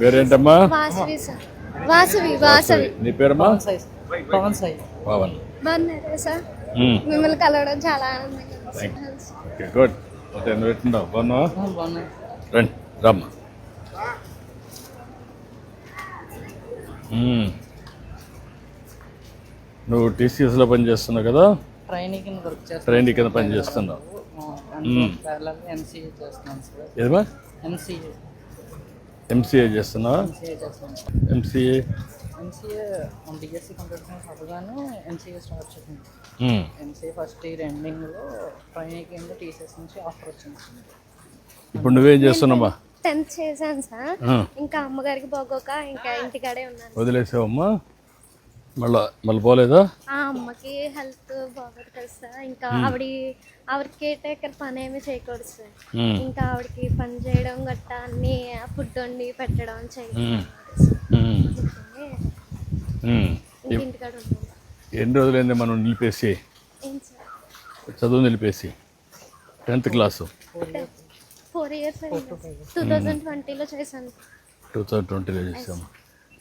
పేరేంటమ్మా? వాసవి సార్. వాసవి వాసవి. నీ పేరమ్మా? పవన్ సాయి పవన్ బాగున్నారా సార్? మ్మ్. మిమ్మల్ని కలవడం చాలా ఆనందంగా ఉంది. ఓకే గుడ్ నువ్వు బాగున్నావా? బాగున్నాయి రండి రమ్మా. మ్మ్. నువ్వు టీసీఎస్లో పనిచేస్తున్నావు కదా? ట్రైనింగ్ కింద వర్క్ చేస్తాను ట్రైన్ కింద పని చేస్తున్నావు మ్మ్. ఎంసీఏ చేస్తున్నాను సార్. ఏదమ్మా ఎంసీఏ ఎంసీఏ చేస్తున్నావా ఎంసీఏ ఎంసీఏ కంప్యూటర్ స్టార్ట్ చేసింది. ఎంసీఏ ఫస్ట్ ఇయర్ ఎండింగ్లో ట్రైనింగ్ కింద టీసీఎస్ నుంచి ఆఫర్ వచ్చింది. ఇప్పుడు నువ్వేం చేస్తున్నావా టెన్త్ చేశాను సార్. ఇంకా అమ్మగారికి పోగోక ఇంకా ఇంటికాడే ఉన్నాను. వదిలేసావమ్మా? మళ్ళా మళ్ళీ పోలేదా? ఆ అమ్మకి హెల్త్ బాగోదు కదా సార్. ఇంకా ఆవిడ ఆవిడ కేర్ టేకర్ పని ఏమి చేయకూడదు. సార్. ఇంకా ఆవిడకి పని చేయడం గట్టా అన్ని ఫుడ్ వండి పెట్టడం ఉన్నాను ఎన్ని రోజులైంది మనం నిలిపేసి? చదువు నిలిపేసి? Tenth class? Four years two thousand ట్వంటీలో చేశాను. టూ థౌజండ్ ట్వంటీలో చేసాము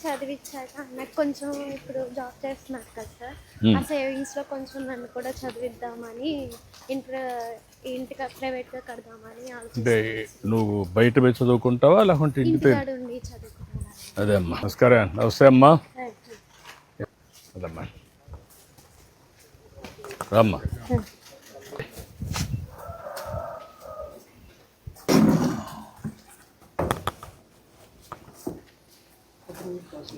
చదివించాక అన్నయ్య కొంచెం ఇప్పుడు జాబ్ చేస్తున్నారు కదా సార్. ఆ సేవింగ్స్లో కొంచెం నన్ను కూడా చదివిద్దామని ఇంటర్ ఇంటికి ప్రైవేట్గా కడదామని అంటే నువ్వు బయట పోయి చదువుకుంటావా లేకుంటే ఇంటి పేరు ఉండి అదే అమ్మా. నమస్కారం నమస్తే అమ్మా. అదమ్మా. రామ్మా.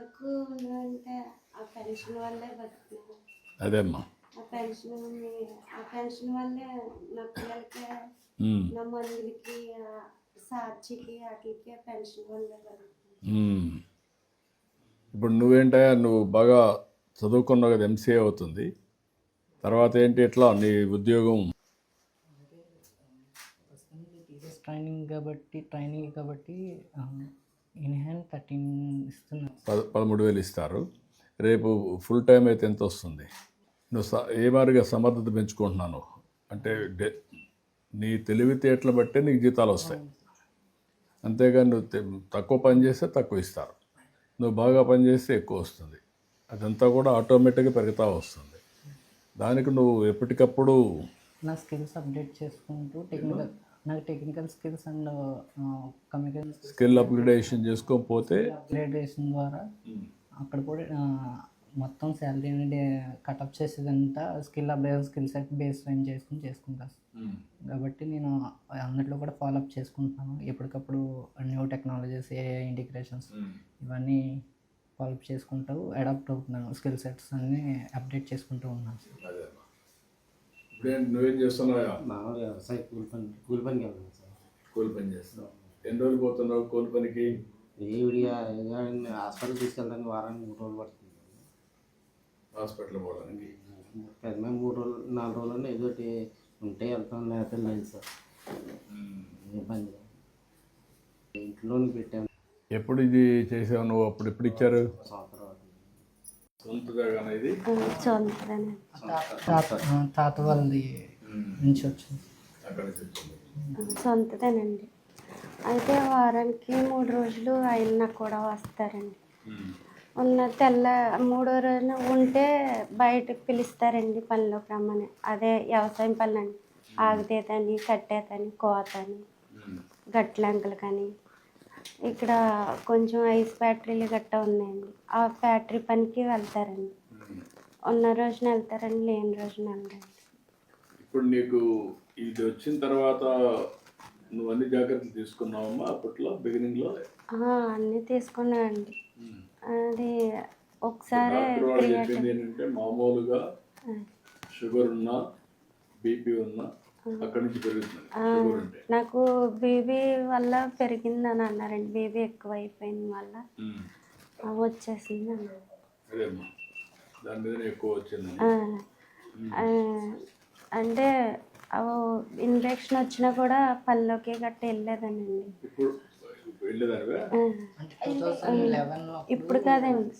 అంటే ఆ పెన్షన్ వల్లే బతుకున్నాను అదే అమ్మా ఆ పెన్షన్ ఆ పెన్షన్ వల్లే నా పిల్లలకి. నా మందులకి ఆ సాక్షికి వాటికి పెన్షన్ వల్లే. ఇప్పుడు నువ్వేంటా నువ్వు బాగా చదువుకున్నావు కదా ఎంసీఏ అవుతుంది. తర్వాత ఏంటి ఎట్లా నీ ఉద్యోగం? ట్రైనింగ్ కాబట్టి ట్రైనింగ్ కాబట్టి ఇన్ హ్యాండ్ థర్టీన్ ఇస్తున్నారు పద పదమూడు వేలు ఇస్తారు. రేపు ఫుల్ టైం అయితే ఎంత వస్తుంది? నువ్వు స ఏ మాదిరిగా సమర్థత పెంచుకుంటున్నాను? అంటే డే నీ తెలివితేటలు బట్టే నీకు జీతాలు వస్తాయి. అంతేగాని నువ్వు తక్కువ పని చేస్తే తక్కువ ఇస్తారు. నువ్వు బాగా పని చేస్తే ఎక్కువ వస్తుంది. అదంతా కూడా ఆటోమేటిక్గా పెరుగుతూ వస్తుంది. దానికి నువ్వు ఎప్పటికప్పుడు నా స్కిల్స్ అప్డేట్ చేసుకుంటూ టెక్నికల్ నాకు technical skills and communication skill upgradation చేసుకోకపోతే అప్గ్రేడేషన్ ద్వారా అక్కడ కూడా మొత్తం శాలరీని కటప్ చేసేదంతా skill updation skill set base line చేసుకుని చేసుకుంటాను కాబట్టి నేను అందులో కూడా ఫాలోఅప్ చేసుకుంటున్నాను. ఎప్పటికప్పుడు న్యూ టెక్నాలజీస్ ఏ ఇంటిగ్రేషన్స్ ఇవన్నీ ఫాలోఅప్ చేసుకుంటూ అడాప్ట్ అవుతున్నాను. స్కిల్ సెట్స్ అన్నీ అప్డేట్ చేసుకుంటూ ఉన్నాను. నువ్వేం చేస్తున్నావా మామూలుగా వ్యవసాయ కూలి పని కూలి పనికి వెళ్తాను సార్. కూలి పని చేస్తున్నావు. ఎన్ని రోజులు పోతున్నావు కూలి పనికి? విడిగా హాస్పిటల్ తీసుకెళ్ళడానికి వారానికి మూడు రోజులు పడుతుంది. హాస్పిటల్ పోవడానికి? పెద్ద మూడు రోజులు నాలుగు రోజుల్లో ఏదో ఒకటి ఉంటే వెళ్తాం లేకపోతే లేదు సార్. చేయాలి. ఇంట్లోనే పెట్టాను ఎప్పుడు ఇది చేసావు నువ్వు? అప్పుడు ఎప్పుడు ఇచ్చారు సంవత్సరం అవుతుంది. సొంతగా కానీ ఇది చూద్దాను తాత వాళ్ళది నుంచి వచ్చింది. సొంతదేనండి. అయితే వారానికి మూడు రోజులు ఆయన కూడా వస్తారండి. ఉన్న తెల్ల మూడో రోజున ఉంటే బయటకు పిలుస్తారండి పనిలోకి రమ్మని. అదే వ్యవసాయం పనులండి. ఆగితేతని కట్టేతని కోతని గట్లంకలు కానీ ఇక్కడ కొంచెం ఐస్ ఫ్యాక్టరీలు గట్టా ఉన్నాయండి. ఆ ఫ్యాక్టరీ పనికి వెళ్తారండి. ఉన్న రోజున వెళ్తారండి లేని రోజున వెళ్ళండి ఇప్పుడు నీకు ఇది వచ్చిన తర్వాత నువ్వు అన్ని జాగ్రత్తలు తీసుకున్నావమ్మా అప్పట్లో బిగినింగ్లో అన్నీ తీసుకున్నానండి. అది ఒకసారి డాక్టర్ వాళ్ళు చెప్పింది ఏంటంటే మామూలుగా షుగర్ ఉన్నా బీపీ ఉన్నా నాకు బేబీ వల్ల పెరిగిందని అన్నారండి బేబీ ఎక్కువ అయిపోయిన వల్ల. ఆ, వచ్చేసింది అంటే ఇన్ఫెక్షన్ వచ్చినా కూడా పళ్ళలోకి గట్ట వెళ్ళేదనండి ఇప్పుడు కాదండి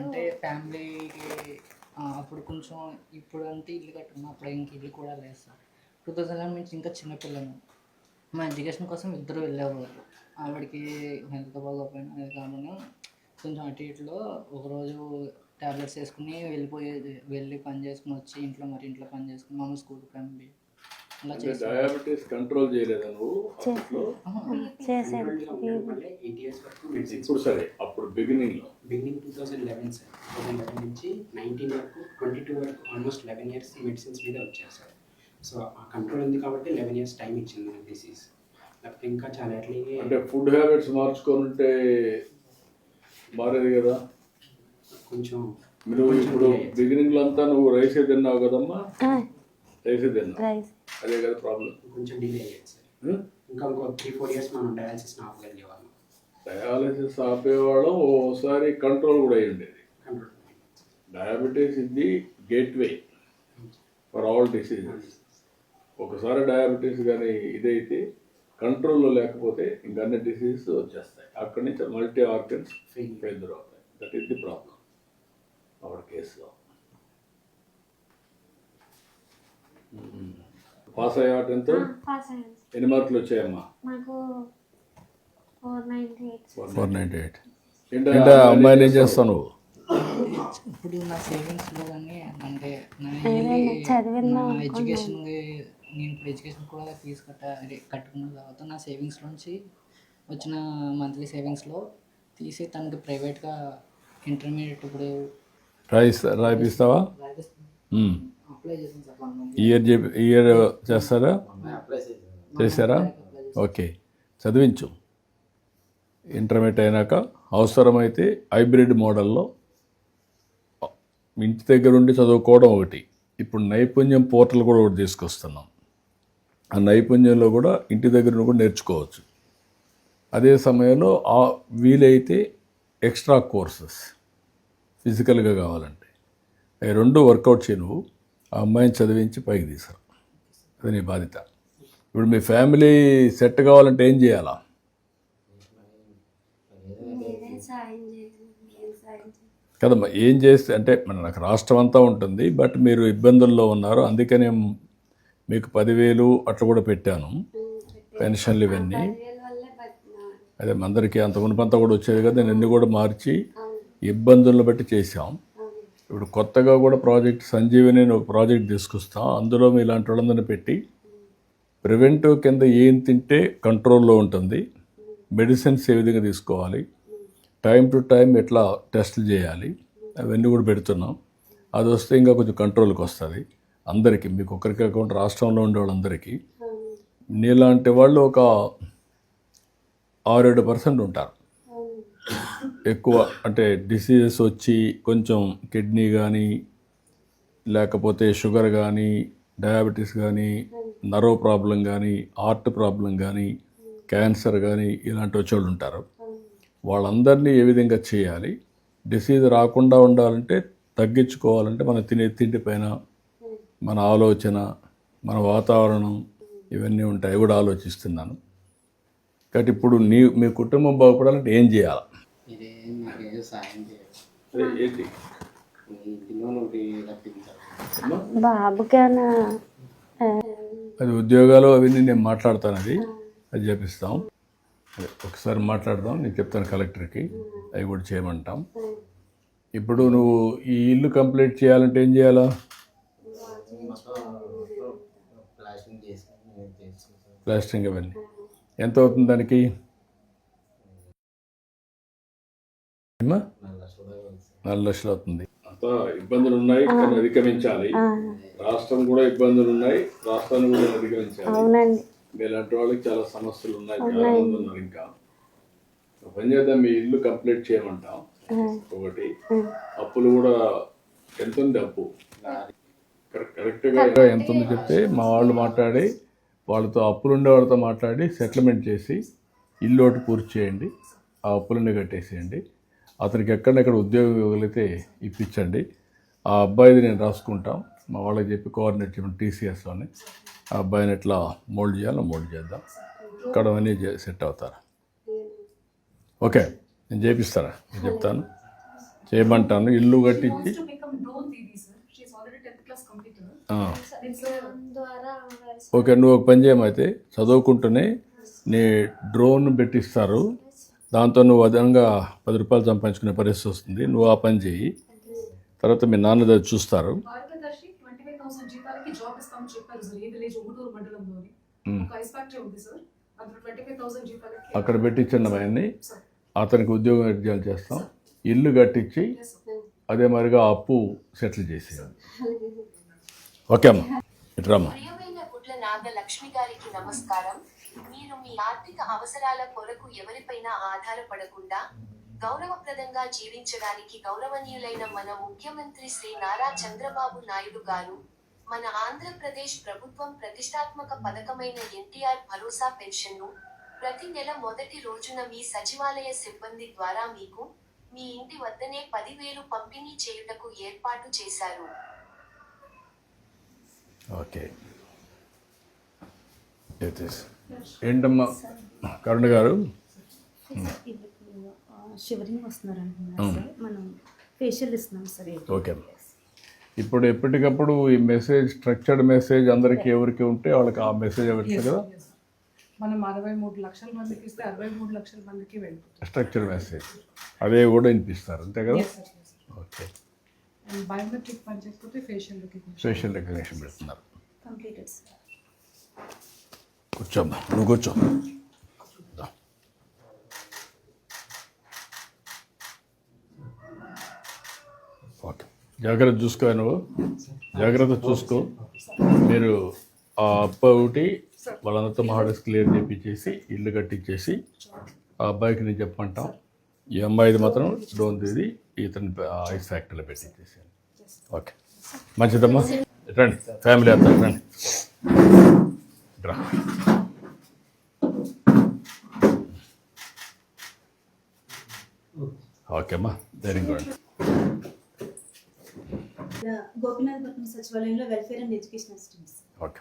అంటే ఫ్యామిలీకి అప్పుడు కొంచెం ఇప్పుడు అంటే ఇల్లు కట్టుకున్నాం అప్పుడు ఇంక ఇల్లు కూడా లేదు సార్. టూ థౌజండ్ లెవెన్ నుంచి ఇంకా చిన్నపిల్లలు మా ఎడ్యుకేషన్ కోసం ఇద్దరు వెళ్ళేవారు ఆవిడకి హెల్త్ బాగోపోయినా అది కాకుండా కొంచెం అటు ఇటులో ఒకరోజు టాబ్లెట్స్ వేసుకుని వెళ్ళిపోయేది వెళ్ళి పని చేసుకుని వచ్చి ఇంట్లో మరి ఇంట్లో పని చేసుకుని మమ్మల్ని స్కూల్కి పంపి. అలా డయాబెటీస్ కంట్రోల్ చేయలేదా నువ్వు? మెడిసిన్స్ ఇప్పుడు సరే అప్పుడు బిగినింగ్లో. Beginning two thousand eleven sir two thousand eleven నుంచి నైన్టీన్ వరకు ట్వంటీ టూ వరకు ఆల్మోస్ట్ లెవెన్ ఇయర్స్ మెడిసిన్స్ మీద వచ్చారు సార్ సో ఆ కంట్రోల్ ఉంది కాబట్టి లెవెన్ ఇయర్స్ టైం ఇచ్చింది మనకి డిసీజ్ లేకపోతే ఇంకా చాలా ఎర్లీ అంటే ఫుడ్ హ్యాబిట్స్ మార్చుకొని ఉంటే మారేది కదా? కొంచెం నువ్వు ఇప్పుడు బిగినింగ్లో అంతా నువ్వు రైసే తిన్నావు కదమ్మా? రైసే తిన్నావు? రైస్ అదే కదా ప్రాబ్లం కొంచెం డిలే అయ్యేది సార్ ఇంకా ఇంకో త్రీ ఫోర్ ఇయర్స్ మనం డయాలసిస్ ఆపగలిగేవాళ్ళం. డయాలసిస్ ఆపేవాళ్ళం ఓసారి కంట్రోల్ కూడా అయి ఉండేది control. Diabetes is the gateway for all diseases. ఒకసారి డయాబెటీస్ కానీ ఇదైతే కంట్రోల్లో లేకపోతే ఇంకా అన్ని డిసీజెస్ వచ్చేస్తాయి. అక్కడి నుంచి మల్టీ ఆర్గన్స్ ఫెయిల్యూర్ అవుతాయి. That is the problem our కేసులో పాస్ అయ్యా టెన్త్ ఎన్ని మార్కులు వచ్చాయమ్మా? నాకు ఫోర్ నైంటీ ఎయిట్. ఏంటంటే అమ్మాయిని ఏం చేస్తావు నువ్వు? ఇప్పుడు నా సేవింగ్స్లో కానీ అంటే నా ఎడ్యుకేషన్ నేను ఇప్పుడు ఎడ్యుకేషన్ కూడా ఫీజు కట్ట కట్టుకున్న తర్వాత నా సేవింగ్స్ నుంచి వచ్చిన మంత్లీ సేవింగ్స్లో తీసి తనకి ప్రైవేట్గా ఇంటర్మీడియట్ ఇప్పుడు రాయిస్తా రాయిపిస్తావా? రాజస్థాన్ అప్లై చేసాను సార్ ఇయర్ ఇయర్ చేస్తారా? చేశారా? ఓకే చదివించు. ఇంటర్మీడియట్ అయినాక అవసరమైతే హైబ్రిడ్ మోడల్లో ఇంటి దగ్గర ఉండి చదువుకోవడం ఒకటి. ఇప్పుడు నైపుణ్యం పోర్టల్ కూడా ఒకటి తీసుకొస్తున్నాం. ఆ నైపుణ్యంలో కూడా ఇంటి దగ్గర కూడా నేర్చుకోవచ్చు. అదే సమయంలో ఆ వీలైతే ఎక్స్ట్రా కోర్సెస్ ఫిజికల్గా కావాలంటే. అవి రెండు వర్కౌట్ చేయి నువ్వు. ఆ అమ్మాయిని చదివించి పైకి తీసారు. అది నీ బాధ్యత. ఇప్పుడు మీ ఫ్యామిలీ సెట్ కావాలంటే ఏం చేయాలా మీరే సాయం చేయండి ఏం సాయం చేయండి కదమ్మా ఏం చేస్తే అంటే మన నాకు రాష్ట్రం అంతా ఉంటుంది బట్ మీరు ఇబ్బందుల్లో ఉన్నారు అందుకనే మీకు పదివేలు అట్లా కూడా పెట్టాను పెన్షన్లు ఇవన్నీ. అదే అందరికీ అంత మునుపంతా కూడా వచ్చేది కదా నేను అన్ని కూడా మార్చి ఇబ్బందులను బట్టి చేసాం ఇప్పుడు కొత్తగా కూడా ప్రాజెక్ట్ సంజీవని ఒక ప్రాజెక్ట్ తీసుకొస్తాం అందులో మీ ఇలాంటి వాళ్ళందరినీ పెట్టి ప్రివెంటివ్ కింద ఏం తింటే కంట్రోల్లో ఉంటుంది మెడిసిన్స్ ఏ విధంగా తీసుకోవాలి టైం టు టైం ఎట్లా టెస్టులు చేయాలి అవన్నీ కూడా పెడుతున్నాం. అది వస్తే ఇంకా కొంచెం కంట్రోల్కి వస్తుంది. అందరికీ మీకు ఒకరికి అకౌంట్ రాష్ట్రంలో ఉండే వాళ్ళందరికీ. నీలాంటి వాళ్ళు ఒక ఆరేడు పర్సెంట్ ఉంటారు. ఎక్కువ అంటే డిసీజెస్ వచ్చి కొంచెం కిడ్నీ కానీ లేకపోతే షుగర్ కానీ డయాబెటీస్ కానీ నర్వ్ ప్రాబ్లం కానీ హార్ట్ ప్రాబ్లం కానీ క్యాన్సర్ కానీ ఇలాంటి వచ్చేవాళ్ళు ఉంటారు. వాళ్ళందరినీ ఏ విధంగా చేయాలి? డిసీజ్ రాకుండా ఉండాలంటే తగ్గించుకోవాలంటే మనం తినే తిండి పైన మన ఆలోచన మన వాతావరణం ఇవన్నీ ఉంటాయి. కూడా ఆలోచిస్తున్నాను. కాబట్టి ఇప్పుడు నీ మీ కుటుంబం బాగుపడాలంటే ఏం చేయాలి? అది ఉద్యోగాలు అవన్నీ నేను మాట్లాడతాను అది. అది చేపిస్తాం. అదే, ఒకసారి మాట్లాడదాం. నేను చెప్తాను కలెక్టర్కి. అవి కూడా చేయమంటాం. ఇప్పుడు నువ్వు ఈ ఇల్లు కంప్లీట్ చేయాలంటే ఏం చేయాలా? ప్లాస్టింగ్ అవన్నీ. ఎంత అవుతుంది దానికి? నాలుగు లక్షలు అవుతుంది. అంత ఇబ్బందులు ఉన్నాయి కానీ అధిగమించాలి. రాష్ట్రం కూడా ఇబ్బందులు ఉన్నాయి రాష్ట్రాన్ని కూడా అధిగమించాలి. అవునండి. మీలాంటి వాళ్ళకి చాలా సమస్యలు ఉన్నాయి. చాలా మంది ఉన్నారు ఇంకా పని చేద్దాం మీ ఇల్లు కంప్లీట్ చేయమంటాం. ఒకటి అప్పులు కూడా ఎంత ఉంది అప్పు కరెక్ట్- కరెక్ట్గా ఎంత ఉంది చెప్తే మా వాళ్ళు మాట్లాడి వాళ్ళతో అప్పులు ఉండే వాళ్ళతో మాట్లాడి సెటిల్మెంట్ చేసి ఇల్లు ఒకటి పూర్తి చేయండి ఆ అప్పులన్నీ కట్టేసేయండి. అతనికి ఎక్కడెక్కడ ఉద్యోగం ఇవ్వగలిగితే ఇప్పించండి. ఆ అబ్బాయిది నేను రాసుకుంటాం. మా వాళ్ళకి చెప్పి కోఆర్డినేట్ చేయమని టీసీఎస్లోని ఆ అబ్బాయిని ఎట్లా మోల్డ్ చేయాలో మోల్డ్ చేద్దాం. ఇక్కడ అన్నీ సెట్ అవుతారు? ఓకే నేను చేపిస్తారా? నేను చెప్తాను. చేయమంటాను. ఇల్లు కట్టించి to become drone Didi, sir. She's already 10th class completer. ఆ, Then, sir, ద్వారా ఓకే నువ్వు ఒక పని చేయమైతే చదువుకుంటూనే నీ డ్రోన్ పెట్టిస్తారు. దాంతో నువ్వు అదనంగా పది రూపాయలు సంపాదించుకునే పరిస్థితి వస్తుంది. నువ్వు ఆ పని చేయి. తర్వాత మీ నాన్న దగ్గర చూస్తారు భారతదర్శి ట్వంటీ ఫైవ్ థౌసండ్ జీతాలకి జాబ్ ఇస్తామని చెప్పారు సార్ ఏ విలేజ్ ఉమ్మటూరు మండలంలోని ఒక ఐస్ ఫ్యాక్టరీ ఉంది సార్ అందులో ట్వంటీ ఫైవ్ థౌసండ్ జీతాలకి అక్కడ పెట్టించండి అవన్నీ సార్ అతనికి ఉద్యోగం ఎగ్జామ్ చేస్తాం. ఇల్లు కట్టించి సార్ అదే మరిగా అప్పు సెటిల్ చేసేయాలి. ఓకే అమ్మా. ఇట్రామ్మా నాగలక్ష్మి గారికి నమస్కారం. మీరు మీ ఆర్థిక అవసరాల కొరకు ఎవరిపైనా ఆధారపడకుండా గౌరవప్రదంగా జీవించడానికి గౌరవనీయులైన మన ముఖ్యమంత్రి శ్రీ నారా చంద్రబాబు నాయుడు గారు మన ఆంధ్రప్రదేశ్ ప్రభుత్వం ప్రతిష్టాత్మక పథకమైన ఎన్టీఆర్ భరోసా పెన్షన్ను ప్రతి నెల మొదటి రోజున మీ సచివాలయ సిబ్బంది ద్వారా మీకు మీ ఇంటి వద్దనే పదివేలు పంపిణీ చేయుటకు ఏర్పాటు చేశారు. ఓకే. ఏంటమ్మా? కరుణ గారు? షివరింగ్ వస్తున్నారు సార్. మనం ఫేషియల్ ఇస్తున్నాం సార్. ఓకే ఇప్పుడు ఎప్పటికప్పుడు ఈ మెసేజ్ స్ట్రక్చర్డ్ మెసేజ్ అందరికీ ఎవరికి ఉంటే వాళ్ళకి ఆ మెసేజ్ పెడతారు కదా? మనం అరవై మూడు లక్షల మందికి ఇస్తే అరవై మూడు లక్షల మందికి వెళ్ళిపోతుంది స్ట్రక్చర్ మెసేజ్ అదే కూడా వినిపిస్తారు అంతే కదా? ఓకే బయోమెట్రిక్ పని చేయకపోతే ఫేషియల్ రికగ్నిషన్ ఫేషియల్ రికగ్నేషన్ పెడుతున్నారు. కంప్లీటెడ్ సార్ కూర్చోమ్మా నువ్వు కూర్చో దా. ఓకే జాగ్రత్త చూసుకో నువ్వు. జాగ్రత్త చూసుకో. మీరు ఆ అప్ప ఒకటి వాళ్ళందరితో మహాడస్ క్లియర్ చేపించేసి ఇల్లు కట్టించేసి ఆ అబ్బాయికి నేను చెప్పమంటాం. ఈ అమ్మాయిది మాత్రం డోన్ తీది ఇతని ఐస్ ఫ్యాక్టరీలో పెట్టించేసి ఓకే. మంచిదమ్మా. రండి. ఫ్యామిలీ అంతా రండి. రా. ఓకే అమ్మా వెరీ గుడ్. గోపినాథపట్నం సచివాలయంలో welfare and education assistant sir okay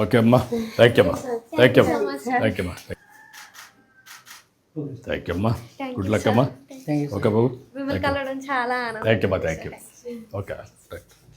okay అమ్మా థ్యాంక్ యూ అమ్మా. థ్యాంక్ యూ అమ్మా. థ్యాంక్ యూ అమ్మా. థ్యాంక్ యూ అమ్మా. గుడ్ లక్ అమ్మా. ఓకే బాబు. థ్యాంక్ యూ అమ్మా థ్యాంక్ యూ ఓకే రైట్